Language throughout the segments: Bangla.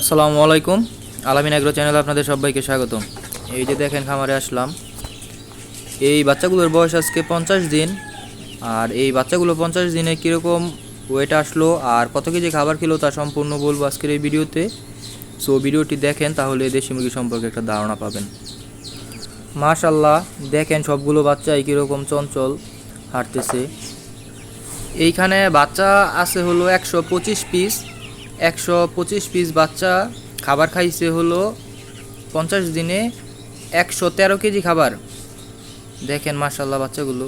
আসসালামু আলাইকুম। আলামিন এগ্রো চ্যানেলে আপনাদের সবাইকে স্বাগত এই যে দেখেন খামারে আসলাম। এই বাচ্চাগুলোর বয়স আজকে পঞ্চাশ দিন। আর এই বাচ্চাগুলো পঞ্চাশ দিনে কীরকম ওয়েট আসলো আর কত কেজি খাবার খেলো তা সম্পূর্ণ বলব আজকের এই ভিডিওতে। সো ভিডিওটি দেখেন, তাহলে দেশি মুরগি সম্পর্কে একটা ধারণা পাবেন। মাশাল্লাহ দেখেন সবগুলো বাচ্চাই কীরকম চঞ্চল হাঁটতেছে। এইখানে বাচ্চা আছে হলো একশো পঁচিশ পিস একশো পঁচিশ পিস বাচ্চা খাবার খাইছে হলো পঞ্চাশ দিনে একশো তেরো কেজি খাবার। দেখেন মার্শাল্লাহ বাচ্চাগুলো।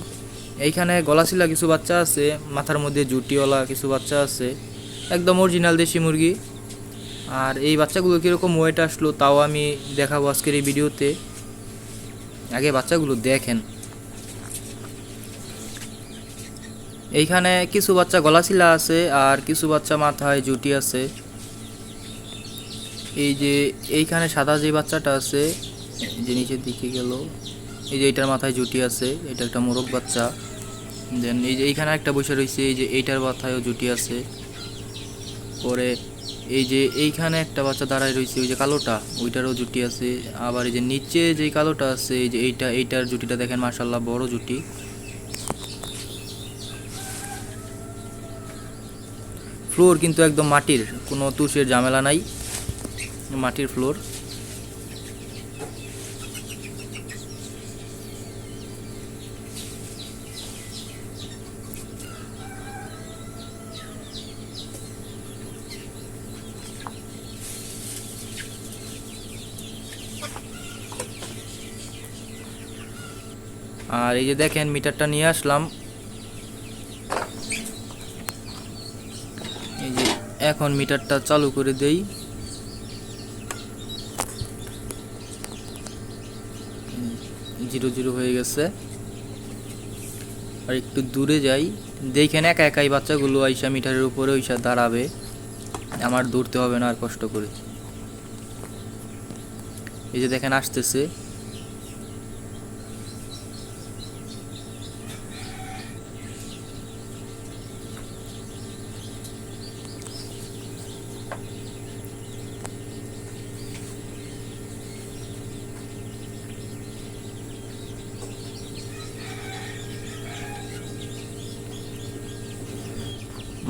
এইখানে গলাশিলা কিছু বাচ্চা আছে, মাথার মধ্যে জুটিওয়ালা কিছু বাচ্চা আছে, একদম অরিজিনাল দেশি মুরগি। আর এই বাচ্চাগুলো কীরকম ওয়েট আসলো তাও আমি দেখাবো আজকের এই ভিডিওতে। আগে বাচ্চাগুলো দেখেন। এইখানে কিছু বাচ্চা গলাশিলা আছে আর কিছু বাচ্চা মাথায় জুটি আছে। এই যে এইখানে সাদা যে বাচ্চাটা আছে যে নিচের দিকে গেল, এই যে এইটার মাথায় জুটি আছে, এটা একটা মোরগ বাচ্চা। দেন এই যে এইখানে একটা বসে রয়েছে এই যে এইটার মাথায়ও জুটি আছে। পরে এই যে এইখানে একটা বাচ্চা দাঁড়ায় রয়েছে ওই যে কালোটা, ওইটারও জুটি আছে। আবার এই যে নিচে যে কালোটা আছে, এই যে এইটা, এইটার জুটিটা দেখেন মার্শাল্লাহ বড় জুটি। ফ্লোর কিন্তু একদম মাটির, কোনো তুষের ঝামেলা নাই। মাটির ফ্লোর। আর এই যে দেখেন, মিটারটা নিয়ে আসলাম এই যে এখন মিটারটা চালু করে দেই। জিরো জিরো হয়ে গেছে। আর একটু দূরে যাই। দেখেন একা একাই বাচ্চাগুলো আইসা মিটারের উপরে ওইসা দাঁড়াবে। আমার দৌড়তে হবে না আর কষ্ট করে। এই যে দেখেন আসতেছে।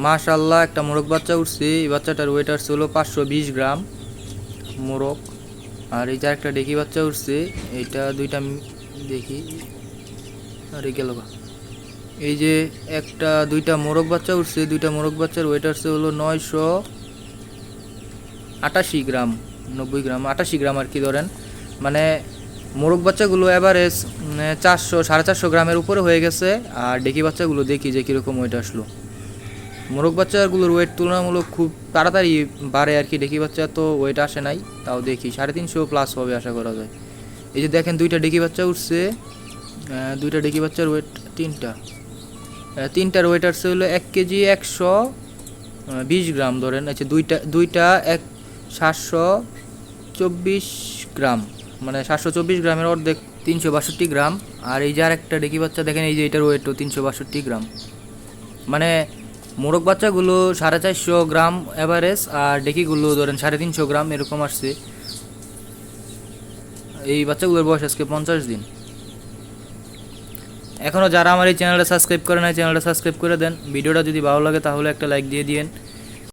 মাশাল্লাহ একটা মোরগ বাচ্চা উঠছে। এই বাচ্চাটার ওয়েট আসছে হলো পাঁচশো বিশ গ্রাম মোরগ। আর এই যে একটা ডেকি বাচ্চা উঠছে, এইটা দুইটা দেখি আরে গেল গা। এই যে একটা দুইটা মোরগ বাচ্চা উঠছে, দুইটা মোরগ বাচ্চার ওয়েট আসছে হলো নয়শো আটাশি গ্রাম, নব্বই গ্রাম, আটাশি গ্রাম আর কি ধরেন। মানে মোরগ বাচ্চাগুলো অ্যাভারেজ চারশো, সাড়ে চারশো গ্রামের উপরে হয়ে গেছে। আর ডেকি বাচ্চাগুলো দেখি যে কীরকম ওয়েট আসলো। মোরগ বাচ্চাগুলোর ওয়েট তুলনামূলক খুব তাড়াতাড়ি বাড়ে আর কি। ডেকি বাচ্চা তো ওয়েট আসে নাই, তাও দেখি। সাড়ে তিনশো প্লাস হবে আশা করা যায়। এই যে দেখেন দুইটা ডেকি বাচ্চা উঠছে। দুইটা ডেকি বাচ্চার ওয়েট তিনটা। তিনটার ওয়েট আসছে হলো এক কেজি একশো বিশ গ্রাম ধরেন। আচ্ছা দুইটা দুইটা এক সাতশো চব্বিশ গ্রাম। মানে সাতশো চব্বিশ গ্রামের অর্ধেক তিনশো বাষট্টি গ্রাম। আর এই যে একটা ডেকি বাচ্চা, দেখেন এই যে এটার ওয়েটও তিনশো বাষট্টি গ্রাম। মানে মোরগ বাচ্চাগুলো সাড়ে চারশো গ্রাম অ্যাভারেজ আর ডেকিগুলো ধরেন সাড়ে তিনশো গ্রাম, এরকম আসছে। এই বাচ্চাগুলোর বয়স আজকে পঞ্চাশ দিন। এখনও যারা আমার এই চ্যানেলটা সাবস্ক্রাইব করে নাই চ্যানেলটা সাবস্ক্রাইব করে দেন। ভিডিওটা যদি ভালো লাগে তাহলে একটা লাইক দিয়ে দিন